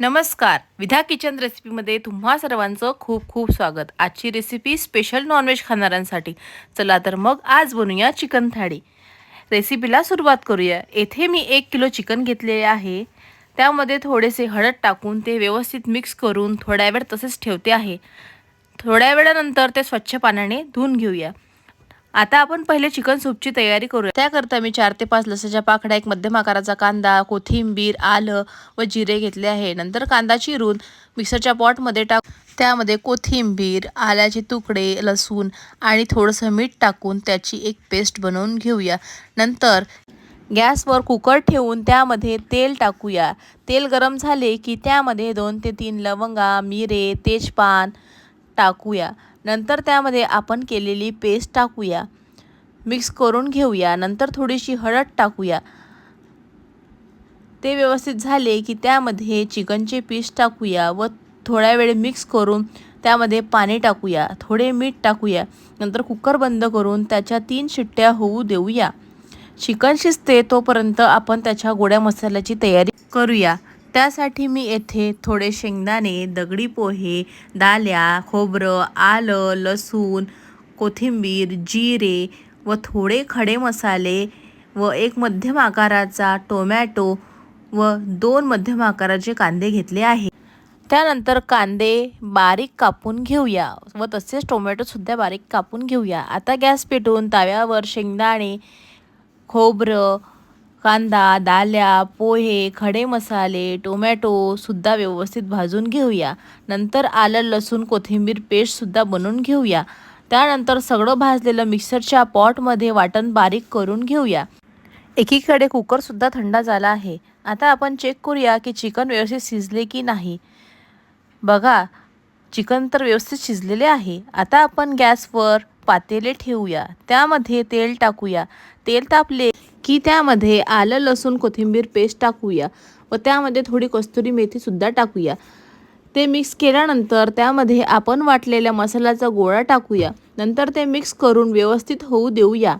नमस्कार. विधा किचन रेसिपीमध्ये तुम्हा सर्वांचं खूप खूप स्वागत. आजची रेसिपी स्पेशल नॉनव्हेज खाणाऱ्यांसाठी. चला तर मग आज बनवूया चिकन थाळी. रेसिपीला सुरुवात करूया. येथे मी एक किलो चिकन घेतलेले आहे. त्यामध्ये थोडेसे हळद टाकून ते व्यवस्थित मिक्स करून थोड्या वेळ तसेच ठेवते आहे. थोड्या वेळानंतर ते स्वच्छ पाण्याने धुवून घेऊया. आता आपण पहिले चिकन सूपची तयारी करूया. त्याकरता मी चार ते पाच लसाच्या पाकड्या एक मध्यम आकाराचा कांदा कोथिंबीर आलं व जिरे घेतले आहे. नंतर कांदा चिरून मिक्सरच्या पॉटमध्ये टाक त्यामध्ये कोथिंबीर आल्याचे तुकडे लसूण आणि थोडंसं मीठ टाकून त्याची एक पेस्ट बनवून घेऊया. नंतर गॅसवर कुकर ठेवून त्यामध्ये तेल टाकूया. तेल गरम झाले की त्यामध्ये दोन ते तीन लवंगा मिरे तेजपान टाकूया. नंतर त्यामध्ये आपण केलेली पेस्ट टाकूया. मिक्स करून घेऊया. नंतर थोडीशी हळद टाकूया. ते व्यवस्थित झाले की त्यामध्ये चिकनचे पीस टाकूया व थोड्या वेळ मिक्स करून त्यामध्ये पाणी टाकूया. थोडे मीठ टाकूया. नंतर कुकर बंद करून त्याच्या तीन शिट्ट्या होऊ देऊया. चिकन शिजते तोपर्यंत आपण त्याच्या गोड्या मसाल्याची तयारी करूया. त्यासाठी मी येथे थोडे शेंगदाणे दगडी पोहे दाल्या खोबरं आलं लसूण कोथिंबीर जिरे व थोडे खडे मसाले व एक मध्यम आकाराचा टोमॅटो व दोन मध्यम आकाराचे कांदे घेतले आहे. त्यानंतर कांदे बारीक कापून घेऊया व तसेच टोमॅटोसुद्धा बारीक कापून घेऊया. आता गॅस पेटवून तव्यावर शेंगदाणे खोबरं कांदा दाल्या पोहे खडे मसाले टोमॅटोसुद्धा व्यवस्थित भाजून घेऊया. नंतर आलं लसूण कोथिंबीर पेस्टसुद्धा बनवून घेऊया. त्यानंतर सगळं भाजलेलं मिक्सरच्या पॉटमध्ये वाटण बारीक करून घेऊया. एकीकडे कुकरसुद्धा थंड झाला आहे. आता आपण चेक करूया की चिकन व्यवस्थित शिजले की नाही. बघा चिकन तर व्यवस्थित शिजलेले आहे. आता आपण गॅसवर पातेले ठेवूया. त्यामध्ये तेल टाकूया. तेल तापले की त्यामध्ये आलं लसूण कोथिंबीर पेस्ट टाकूया. व त्यामध्ये थोडी कस्तुरी मेथीसुद्धा टाकूया. ते मिक्स केल्यानंतर त्यामध्ये आपण वाटलेल्या मसाल्याचा गोळा टाकूया. नंतर ते मिक्स करून व्यवस्थित होऊ देऊया.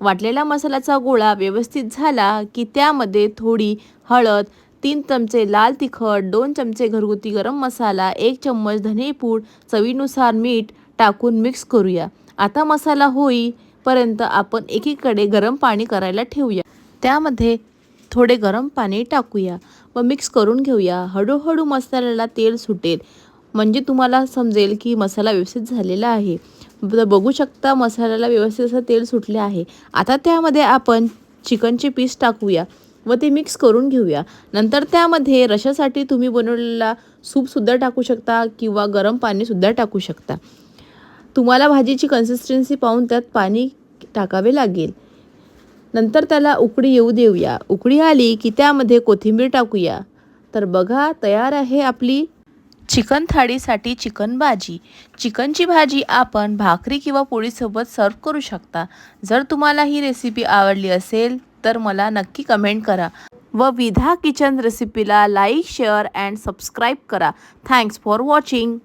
वाटलेला मसाल्याचा गोळा व्यवस्थित झाला की त्यामध्ये थोडी हळद तीन चमचे लाल तिखट दोन चमचे घरगुती गरम मसाला एक चम्मच धनेपूड चवीनुसार मीठ टाकून मिक्स करूया. आता मसाला होईपर्यंत आपण एकीकडे गरम पाणी करायला ठेवूया. त्यामध्ये थोडे गरम पाणी टाकूया व मिक्स करून घेऊया. हळूहळू मसाल्याला तेल सुटेल. म्हणजे तुम्हाला समजेल की मसाला व्यवस्थित झालेला आहे. बघू शकता मसाल्याला व्यवस्थित असं तेल सुटले आहे. आता त्यामध्ये आपण चिकनचे पीस टाकूया. व ते मिक्स करून घेऊया. नंतर त्यामध्ये रशासाठी तुम्ही बनवलेला सूपसुद्धा टाकू शकता किंवा गरम पाणीसुद्धा टाकू शकता. तुम्हाला भाजीची कन्सिस्टन्सी पाहून त्यात पाणी टाकावे लागेल. नंतर त्याला उकडी येऊ देऊया. उकडी आली की त्यामध्ये कोथिंबीर टाकूया. तर बघा तयार आहे आपली चिकन थाळीसाठी चिकन भाजी. चिकनची भाजी आपण भाकरी किंवा पोळीसोबत सर्व करू शकता. जर तुम्हाला ही रेसिपी आवडली असेल तर मला नक्की कमेंट करा. व विधा किचन रेसिपीला लाईक शेअर अँड सबस्क्राईब करा. Thanks for watching